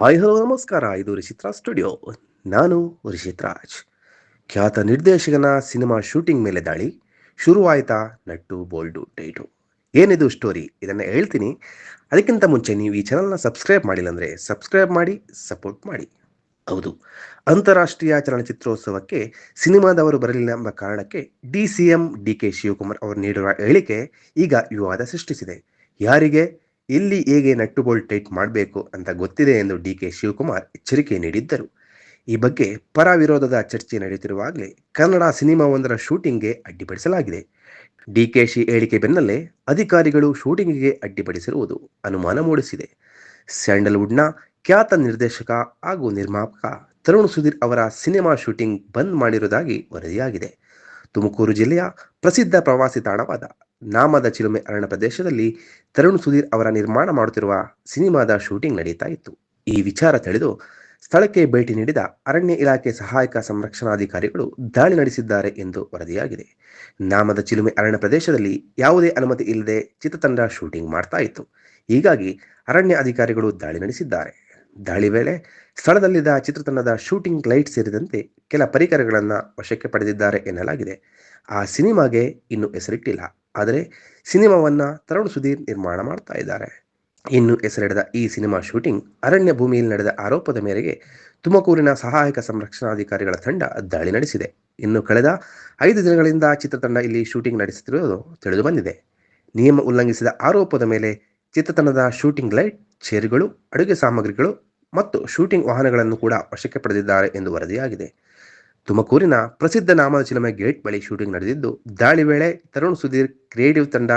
Hi hello, ನಮಸ್ಕಾರ. ಇದು ರಿಷಿತ್ರಾ studio. ನಾನು ರಿಷಿತ್ ರಾಜ್ ಖ್ಯಾತ ನಿರ್ದೇಶಕನ ಸಿನಿಮಾ ಶೂಟಿಂಗ್ ಮೇಲೆ ದಾಳಿ. ಶುರುವಾಯಿತಾ ನಟ್ಟು ಬೋಲ್ಡು ಡೇಟು. ಏನಿದು ಸ್ಟೋರಿ? ಇದನ್ನು ಹೇಳ್ತೀನಿ. ಅದಕ್ಕಿಂತ ಮುಂಚೆ ನೀವು ಈ ಚಾನಲ್ನ ಸಬ್ಸ್ಕ್ರೈಬ್ ಮಾಡಿಲ್ಲ ಅಂದರೆ ಸಬ್ಸ್ಕ್ರೈಬ್ ಮಾಡಿ, ಸಪೋರ್ಟ್ ಮಾಡಿ. ಹೌದು. ಅಂತಾರಾಷ್ಟ್ರೀಯ ಚಲನಚಿತ್ರೋತ್ಸವಕ್ಕೆ ಸಿನಿಮಾದವರು ಬರಲಿಲ್ಲ ಎಂಬ ಕಾರಣಕ್ಕೆ D C M D K Shivakumar ಅವರು ನೀಡಿರುವ ಹೇಳಿಕೆ ಈಗ ವಿವಾದ ಸೃಷ್ಟಿಸಿದೆ. ಯಾರಿಗೆ? ಎಲ್ಲಿ ಹೇಗೆ ನಟ್ಟು ಬೋಲ್ಟ್ ಟೈಟ್ ಮಾಡಬೇಕು ಅಂತ ಗೊತ್ತಿದೆ ಎಂದು ಡಿ ಕೆ ಶಿವಕುಮಾರ್ ಎಚ್ಚರಿಕೆ ನೀಡಿದ್ದರು. ಈ ಬಗ್ಗೆ ಪರ ವಿರೋಧದ ಚರ್ಚೆ ನಡೆಯುತ್ತಿರುವಾಗಲೇ ಕನ್ನಡ ಸಿನಿಮಾವೊಂದರ ಶೂಟಿಂಗ್ಗೆ ಅಡ್ಡಿಪಡಿಸಲಾಗಿದೆ. ಡಿಕೆಶಿ ಹೇಳಿಕೆ ಬೆನ್ನಲ್ಲೇ ಅಧಿಕಾರಿಗಳು ಶೂಟಿಂಗಿಗೆ ಅಡ್ಡಿಪಡಿಸಿರುವುದು ಅನುಮಾನ ಮೂಡಿಸಿದೆ. ಸ್ಯಾಂಡಲ್ವುಡ್ನ ಖ್ಯಾತ ನಿರ್ದೇಶಕ ಹಾಗೂ ನಿರ್ಮಾಪಕ ತರುಣ್ ಸುಧೀರ್ ಅವರ ಸಿನಿಮಾ ಶೂಟಿಂಗ್ ಬಂದ್ ಮಾಡಿರುವುದಾಗಿ ವರದಿಯಾಗಿದೆ. ತುಮಕೂರು ಜಿಲ್ಲೆಯ ಪ್ರಸಿದ್ಧ ಪ್ರವಾಸಿ ತಾಣವಾದ ನಾಮದ ಚಿಲುಮೆ ಅರಣ್ಯ ಪ್ರದೇಶದಲ್ಲಿ ತರುಣ್ ಸುಧೀರ್ ಅವರ ನಿರ್ಮಾಣ ಮಾಡುತ್ತಿರುವ ಸಿನಿಮಾದ ಶೂಟಿಂಗ್ ನಡೆಯುತ್ತಾ ಇತ್ತು. ಈ ವಿಚಾರ ತಿಳಿದು ಸ್ಥಳಕ್ಕೆ ಭೇಟಿ ನೀಡಿದ ಅರಣ್ಯ ಇಲಾಖೆ ಸಹಾಯಕ ಸಂರಕ್ಷಣಾಧಿಕಾರಿಗಳು ದಾಳಿ ನಡೆಸಿದ್ದಾರೆ ಎಂದು ವರದಿಯಾಗಿದೆ. ನಾಮದ ಚಿಲುಮೆ ಅರಣ್ಯ ಪ್ರದೇಶದಲ್ಲಿ ಯಾವುದೇ ಅನುಮತಿ ಇಲ್ಲದೆ ಚಿತ್ರತಂಡ ಶೂಟಿಂಗ್ ಮಾಡ್ತಾ ಇತ್ತು. ಹೀಗಾಗಿ ಅರಣ್ಯ ಅಧಿಕಾರಿಗಳು ದಾಳಿ ನಡೆಸಿದ್ದಾರೆ. ದಾಳಿ ವೇಳೆ ಸ್ಥಳದಲ್ಲಿದ್ದ ಚಿತ್ರತಂಡದ ಶೂಟಿಂಗ್ ಲೈಟ್ ಸೇರಿದಂತೆ ಕೆಲ ಪರಿಕರಗಳನ್ನು ವಶಕ್ಕೆ ಪಡೆದಿದ್ದಾರೆ ಎನ್ನಲಾಗಿದೆ. ಆ ಸಿನಿಮಾಗೆ ಇನ್ನೂ ಹೆಸರಿಟ್ಟಿಲ್ಲ. ಆದರೆ ಸಿನಿಮಾವನ್ನು ತರುಣ್ ಸುಧೀರ್ ನಿರ್ಮಾಣ ಮಾಡ್ತಾ ಇದ್ದಾರೆ. ಇನ್ನು ಹೆಸರಿಡದ ಈ ಸಿನಿಮಾ ಶೂಟಿಂಗ್ ಅರಣ್ಯ ಭೂಮಿಯಲ್ಲಿ ನಡೆದ ಆರೋಪದ ಮೇರೆಗೆ ತುಮಕೂರಿನ ಸಹಾಯಕ ಸಂರಕ್ಷಣಾಧಿಕಾರಿಗಳ ತಂಡ ದಾಳಿ ನಡೆಸಿದೆ. ಇನ್ನು ಕಳೆದ ಐದು ದಿನಗಳಿಂದ ಚಿತ್ರತಂಡ ಇಲ್ಲಿ ಶೂಟಿಂಗ್ ನಡೆಸುತ್ತಿರುವುದು ತಿಳಿದು ಬಂದಿದೆ. ನಿಯಮ ಉಲ್ಲಂಘಿಸಿದ ಆರೋಪದ ಮೇಲೆ ಚಿತ್ರತಂಡದ ಶೂಟಿಂಗ್ ಲೈಟ್, ಚೇರ್ಗಳು, ಅಡುಗೆ ಸಾಮಗ್ರಿಗಳು ಮತ್ತು ಶೂಟಿಂಗ್ ವಾಹನಗಳನ್ನು ಕೂಡ ವಶಕ್ಕೆ ಪಡೆದಿದ್ದಾರೆ ಎಂದು ವರದಿಯಾಗಿದೆ. ತುಮಕೂರಿನ ಪ್ರಸಿದ್ಧ ನಾಮದ ಚಿಲುಮೆ ಗೇಟ್ ಬಳಿ ಶೂಟಿಂಗ್ ನಡೆದಿದ್ದು, ದಾಳಿ ವೇಳೆ ತರುಣ್ ಸುಧೀರ್ ಕ್ರಿಯೇಟಿವ್ ತಂಡ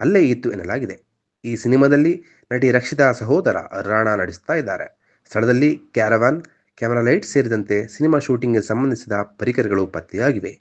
ಅಲ್ಲೇ ಇತ್ತು ಎನ್ನಲಾಗಿದೆ. ಈ ಸಿನಿಮಾದಲ್ಲಿ ನಟಿ ರಕ್ಷಿತಾ ಸಹೋದರ ರಾಣಾ ನಡೆಸ್ತಾ ಇದ್ದಾರೆ. ಸ್ಥಳದಲ್ಲಿ ಕ್ಯಾರವಾನ್, ಕ್ಯಾಮೆರಾ ಲೈಟ್ ಸೇರಿದಂತೆ ಸಿನಿಮಾ ಶೂಟಿಂಗ್ಗೆ ಸಂಬಂಧಿಸಿದ ಪರಿಕರಗಳು ಪತ್ತೆಯಾಗಿವೆ.